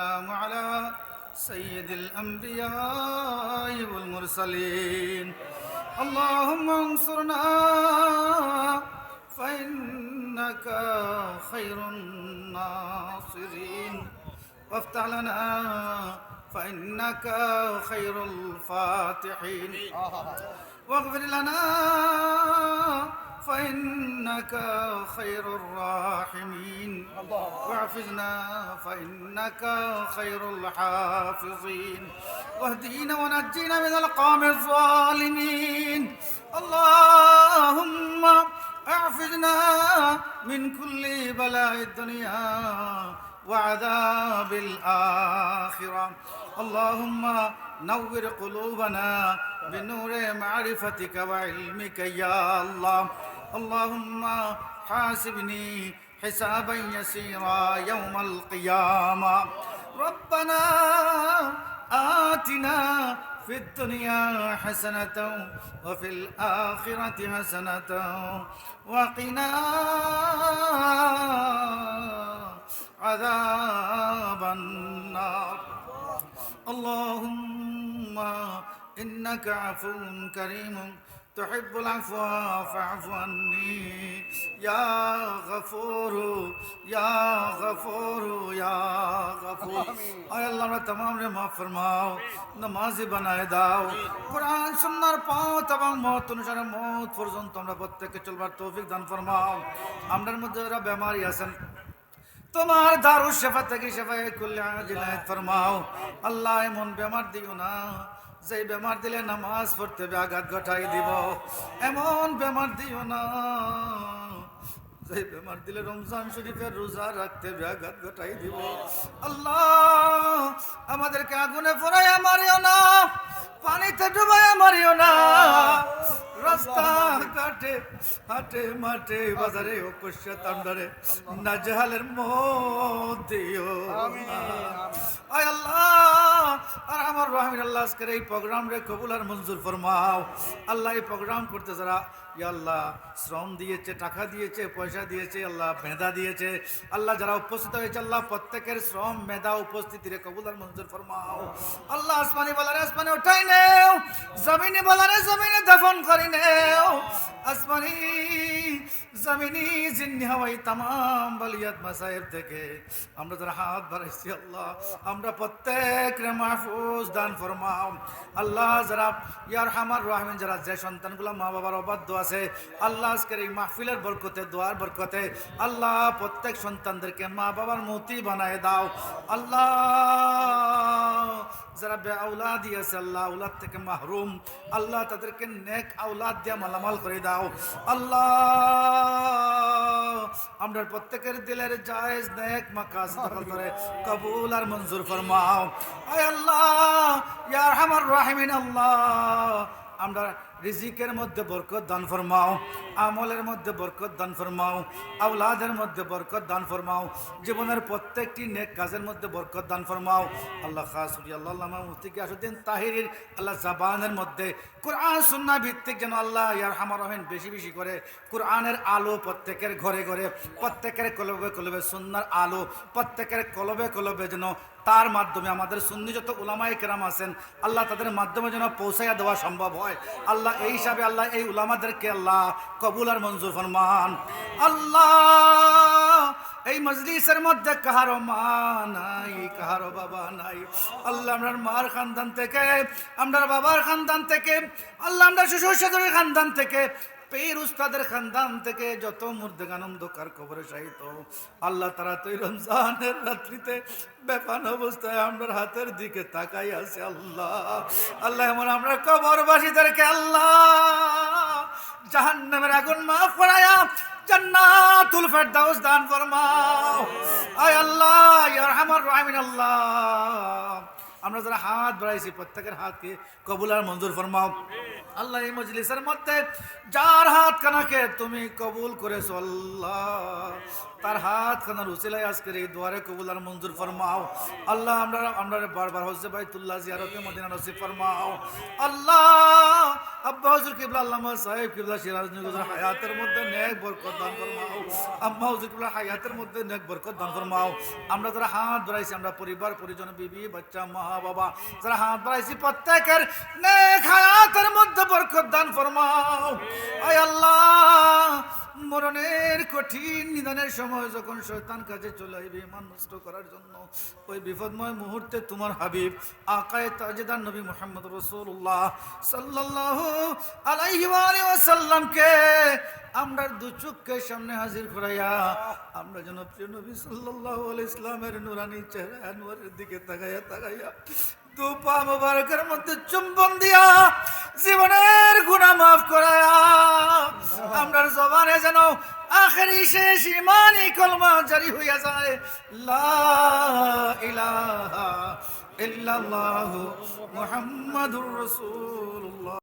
السلام على سيد الأنبياء والمرسلين. اللهم انصرنا فإنك خير الناصرين. وافتح لنا فإنك خير الفاتحين. واغفر لنا فإنك خير الراحمين. واحفظنا فإنك خير الحافظين. واهدينا ونجينا من القوم الظالمين. اللهم احفظنا من كل بلاء الدنيا وعذاب الآخرة. اللهم نور قلوبنا بنور معرفتك وعلمك يا الله. اللهم حاسبني حسابا يسيرا يوم القيامة. ربنا آتنا في الدنيا حسنة وفي الآخرة حسنة وقنا عذاب النار. اللهم إنك عفو كريم تحب العفو فاعف عني يا غفور يا غفور يا غفور اے اللہ نے تمام نے معاف فرماؤ نماز بنائے দাও। কোরআন সুন্নাহর পথ এবং মত অনুসারে মত পর্যন্ত আমরা প্রত্যেককে চলবার توفیق দান ফরমাও। আমরার মধ্যে যারা بیماری আছেন তোমার দারু শেফা থেকে শেফায় করলে আজিলায় ফরমাও। আল্লাহ এমন বেমার দিও না। যে বেমার দিলে নামাজ পড়তে হবে, আঘাত ঘটাই দিব। এমন বেমার দিও না। যে বেমার দিলে রমজান শরীফের রোজা রাখতে আঘাত ঘটাই দিব। আল্লাহ, আমাদেরকে আগুনে পড়াইয়া মারিও না, পানিতে ডুবাইয়া মারিও না। রাস্তা ঘাটে হাটে মাঠে বাজারে ও তান্ডারে নাজহালের মধ্যেও আয় আল্লাহ আর আমার রহমিন আল্লাহ আজকের এই প্রোগ্রাম রে কবুল আর মঞ্জুর ফরমাও। আল্লাহ এই প্রোগ্রাম করতে যারা ইয়া আল্লাহ শ্রম দিয়েছে টাকা দিয়েছে পয়সা দিয়েছে আল্লাহ মেধা দিয়েছে আল্লাহ যারা উপস্থিত হয়েছে আল্লাহ প্রত্যেকের শ্রম মেধা উপস্থিতি রে কবুল আর মঞ্জুর ফরমাও। আল্লাহ আসমানি বলারে আসমানে উঠাই নেও। জমিনি বলারে জমিনে দফন করি নেও। আসমানি জমিনি জিন্নি হাওয়াই তাম বলিয়াত মাসাহেব থেকে। আমরা যারা হাত বাড়াইছি আল্লাহ, আমরা প্রত্যেক রে মাহফুজ দান ফরমাও। আল্লাহ যারা ইয়ার হামার রহমিন, যারা যে সন্তানগুলো মা বাবার অবাধ্য আছে, আল্লাহ আজকের এই মাহফিলের বরকতে, দোয়ার বরকতে, আল্লাহ প্রত্যেক সন্তানদেরকে মা বাবার মতি বানায় দাও। আল্লাহ যারা বে আউলাদ আছে, আল্লাহ আউলাদ থেকে মাহরুম আল্লাহ তাদেরকে নেক আউলাদ দিয়া মালামাল করে দাও। আল্লাহ, আমরা প্রত্যেকের দিলের জায়েজ নেক মাকাস দখল করে কবুল আর মঞ্জুর ফরমাও। আয় আল্লাহ, ইয়া আরহামার রাহিমিন, আল্লাহ, আমরা রিজিকের মধ্যে বরকত দান ফরমাও, আমলের মধ্যে বরকত দান ফরমাও, আওলাদের মধ্যে বরকত দান ফরমাও, জীবনের প্রত্যেকটি নেক কাজের মধ্যে বরকত দান ফরমাও। আল্লাহ খাসুরি আল্লাহ মুফতিকে আসুদ্দিন তাহিরির আল্লাহ জাবানের মধ্যে কোরআন সুন্না ভিত্তিক যেন আল্লাহ ইয়ার হামার রহেন বেশি বেশি করে কোরআনের আলো প্রত্যেকের ঘরে ঘরে, প্রত্যেকের কলবে কলবে সুন্নার আলো, প্রত্যেকের কলবে কলবে যেন তার মাধ্যমে আমাদের সুন্নি যত উলামাই কেরাম আছেন, আল্লাহ তাদের মাধ্যমে যেন পৌঁছাইয়া দেওয়া সম্ভব হয়। আল্লাহ এই হিসাবে আল্লাহ, এই উলামাদেরকে আল্লাহ কবুল আর মঞ্জুর ফরমান। আল্লাহ, এই মজলিসের মধ্যে কাহারো মা নাই, কাহারো বাবা নাই। আল্লাহ আমরার মার খানদান থেকে, আমরার বাবার খানদান থেকে, আল্লাহ আমরা শ্বশুর শাশুড়ির খানদান থেকে পীর উস্তাদের খানদান থেকে যত মুর্দেগান অন্ধকার কবরে সাহিত আল্লাহ তারা তো রমজানের রাত্রিতে বেপান অবস্থায় আমরা হাতের দিকে তাকাই আছে, আল্লাহ। আল্লাহ, এমন আমরা কবরবাসীদেরকে আল্লাহ জাহান্নামের আগুন মাফ করায়া জান্নাতুল ফেরদাউস দান ফরমাও। আয় আল্লাহ, ইয়া রাহিমিন, আল্লাহ। আমরা যারা হাত বাড়াইছি, প্রত্যেকের হাতকে কবুল আর মঞ্জুর ফরমাও। আল্লাহ এই মজলিসের মধ্যে যার হাত কানাকে তুমি কবুল করেছ, আল্লাহ। তার হাত খানার উচিলায় আজকের এই দুয়ারে কবুল আর মঞ্জুর ফরমাও। আল্লাহ, আমরা আমরা বারবার হজে বাইতুল্লাহ জিয়ারতে মদিনা নসিব ফরমাও। আল্লাহ, আব্বা হুজুর কিবলা সাহেব কিবলা হায়াতের মধ্যে নেক বরকত দান ফরমাও। হুজুর কিবলা, হায়াতের মধ্যে নেক বরকত দান ফরমাও। আমরা যারা হাত বাড়াইছি, আমরা পরিবার, পরিজন, বিবি, বাচ্চা, মা, বাবা, যারা হাত বাড়াইছি, প্রত্যেকের নেক হায়াতের মধ্যে বরকত দান ফরমাও। আয় আল্লাহ, মরণের কঠিন নিদানের সময় যখন শয়তান কাজে চলে আইবে ইমান নষ্ট করার জন্য, ওই বিপদময় মুহূর্তে তোমার হাবিব, আকায়ে তাজেদার নবী মুহাম্মদ রাসূলুল্লাহ সাল্লাল্লাহু আলাইহি ওয়াসাল্লামকে আমরা দু চোখের সামনে হাজির করাইয়া, আমরা যেন প্রিয় নবী আলাইহি ইসলামের নুরানি চেহারা আনোয়ারের দিকে তাকাইয়া তাকাইয়া দু মধ্যে চুম্বন দিয়া জীবনের গুণা মাফ করায়া, আমরার জবানে যেন আখেরি শেষ ইমানি কলমা জারি হইয়া যায়। লা ইলাহা ইল্লাল্লাহু মুহাম্মাদুর রাসূলুল্লাহ।